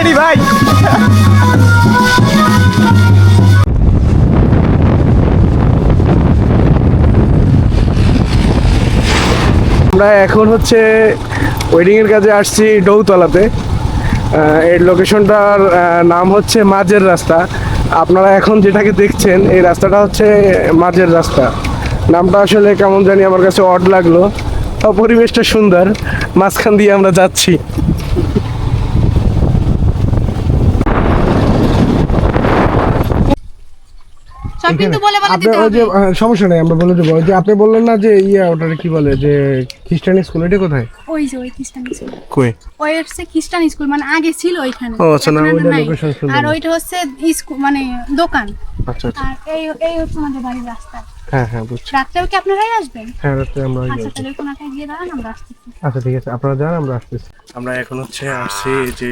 Ready ভাই। আমরা এখন হচ্ছে ওয়েডিং এর কাজে আসছি ডৌতলাতে এর লোকেশনটার নাম হচ্ছে মাঝের রাস্তা। আপনারা এখন যেটাকে দেখছেন, এই রাস্তাটা হচ্ছে মাঝের রাস্তা। নামটা আসলে কেমন জানি আমার কাছে অড লাগল। পরিবেশটা সুন্দর। মাঝখান দিয়ে আমরা যাচ্ছি সব কিন্তু বলে বলে আপনি দিতে ওই যে হবে আহ, সমস্যা নেই আমরা বলে দেবো। যে আপনি বললেন না যে ইয়া ওটারে কি বলে যে খ্রিস্টান স্কুল এটা কোথায়? ওই যে ওই খ্রিস্টান স্কুল। কই? ওই হচ্ছে খ্রিস্টান স্কুল মানে আগে ছিল ওইখানে। ও, আচ্ছা, না, এখন ওইটা নাই। location আর ওইটা হচ্ছে স্কুল মানে দোকান। আচ্ছা আচ্ছা। আর এই এই হচ্ছে আমাদের বাড়ির রাস্তা। হ্যাঁ হ্যাঁ বুঝছি। রাত্রেও কি আপনারাই আসবেন? হ্যাঁ রাত্রে আমরা আচ্ছা তাহলে কোনাটায় গিয়ে দাঁড়ান আমরা আসতেছি। আচ্ছা ঠিক আছে। আপনারা যান আমরা আমরা এখন হচ্ছে আসছি যে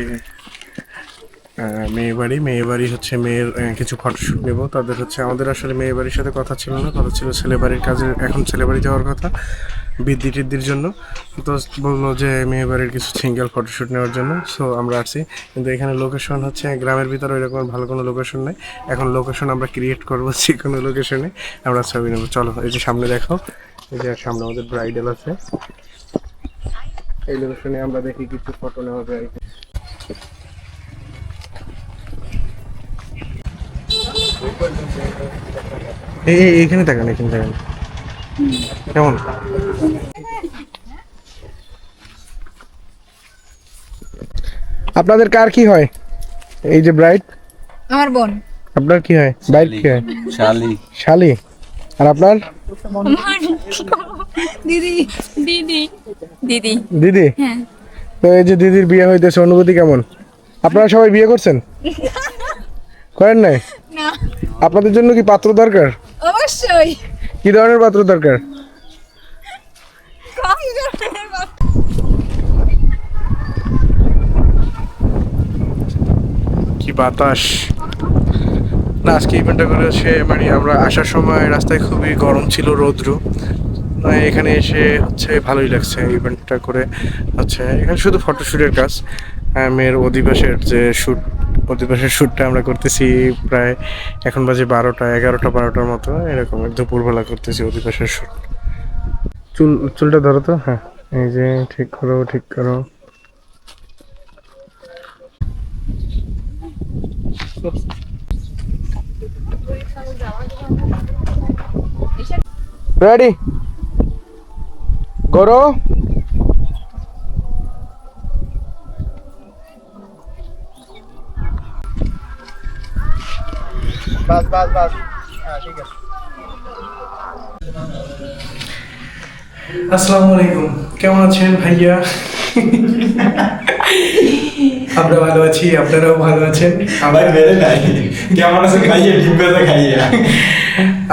মেয়ে বাড়ি। মেয়ে বাড়ি হচ্ছে মেয়ের কিছু ফটোশ্যুট নেব। তাদের হচ্ছে, আমাদের আসলে মেয়ে বাড়ির সাথে কথা ছিল না। কথা ছিল ছেলে বাড়ির কাজে এখন ছেলে বাড়ি যাওয়ার কথা, বৃদ্ধি টিদ্দির জন্য। তো বলল যে, মেয়ে বাড়ির কিছু সিঙ্গেল ফটোশ্যুট নেওয়ার জন্য। সো আমরা আসছি। কিন্তু এখানে লোকেশন হচ্ছে, গ্রামের ভিতরে ওইরকম ভালো কোনো লোকেশন নেই। এখন লোকেশন আমরা ক্রিয়েট করব যে কোনো লোকেশনে আমরা ছবি নেব। চলো, এই যে সামনে দেখো। এই যে সামনে আমাদের ব্রাইডাল আছে। এই লোকেশনে আমরা দেখি কিছু ফটো নেওয়া যায় এইখানে তাকান এখানে তাকান কেমন? আপনাদের কার কি হয়? এই যে ব্রাইট? আমার বোন। আপনার কি হয়? ব্রাইড কি হয়? শালি। শালি। আর আপনার? দিদি। দিদি। দিদি। দিদি? হ্যাঁ। তো এই যে দিদির বিয়ে হইতেছে অনুভূতি কেমন? আপনারা সবাই বিয়ে করছেন? করেন নাই? না। আপনাদের জন্য কি পাত্র দরকার? অবশ্যই। কি ধরনের পাত্র দরকার? কি বাতাস। না আজকে ইভেন্টটা করেছে মানে আমরা আসার সময় রাস্তায় খুবই গরম ছিল রৌদ্র। না, এখানে এসে হচ্ছে ভালোই লাগছে ইভেন্টটা করে। হচ্ছে এখানে শুধু ফটোশ্যুটের কাজ। মেয়ের অধিবাসের যে শ্যুট অধিবাসের শ্যুটটা আমরা করতেছি প্রায় এখন বাজে বারোটা, এগারোটা, বারোটার মতো। এরকম দুপুরবেলা করতেছি অধিবাসের শ্যুট চুল, চুলটা ধরো তো হ্যাঁ। এই যে ঠিক করো ঠিক করো। রেডি করো। বাস বাস বাস। হ্যাঁ ঠিক আছে। আসসালামু আলাইকুম। কেমন আছেন ভাইয়া? আমরা ভালো আছি আপনারাও ভালো আছেন? বেড়ে নাই। কেমন আছে খাইয়ে?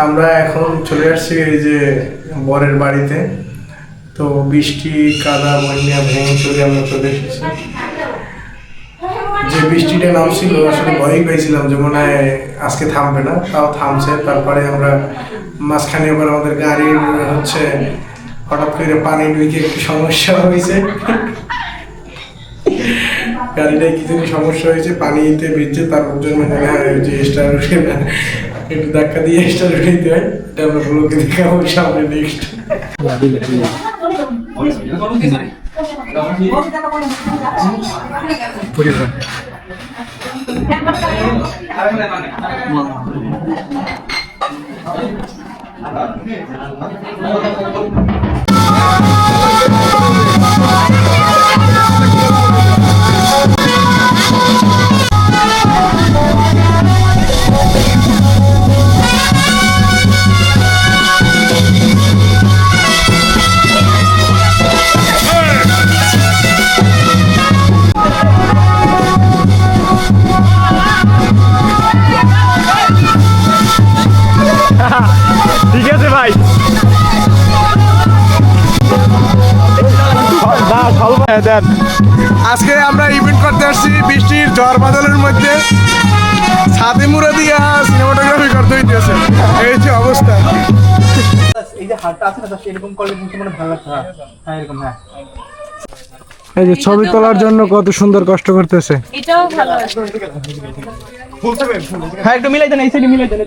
আমরা এখন চলে আসছি এই যে বরের বাড়িতে। তো বৃষ্টি কাদা বন্যা ভেঙে চলে আমরা চলে এসেছি। যে বৃষ্টিটা নামছিল আসলে ভয়ই পেয়েছিলাম যে মনে হয় আজকে থামবে না তাও থামছে তারপরে আমরা মাঝখানে আবার আমাদের গাড়ির হচ্ছে হঠাৎ করে পানি ঢুকে একটু সমস্যা হয়েছে গাড়িটায় কিছু সমস্যা হয়েছে পানিতে ভিজছে তার জন্য মনে হয় যে স্টার উঠে না একটু ধাক্কা দিয়ে স্টার উঠে দিতে হয় এটা আমরা ব্লকে দেখাবো সামনে নেক্সট ঠিক আছে ভাই। আজকে আমরা ইভেন্ট করতে আসছি বৃষ্টির ঝড় বাদলের মধ্যে। ছাদে মুড়া দিয়া সিনেমাটোগ্রাফি করতে হইতেছে। এই অবস্থা। যে হাতটা আছে না এরকম করলে কিন্তু মানে ভালো লাগতো হ্যাঁ হ্যাঁ এরকম হ্যাঁ। এই যে ছবি তোলার জন্য কত সুন্দর কষ্ট করতেছে। এটাও ভালো হ্যাঁ একটু মিলাই দেন এই সাইডে মিলাই দেন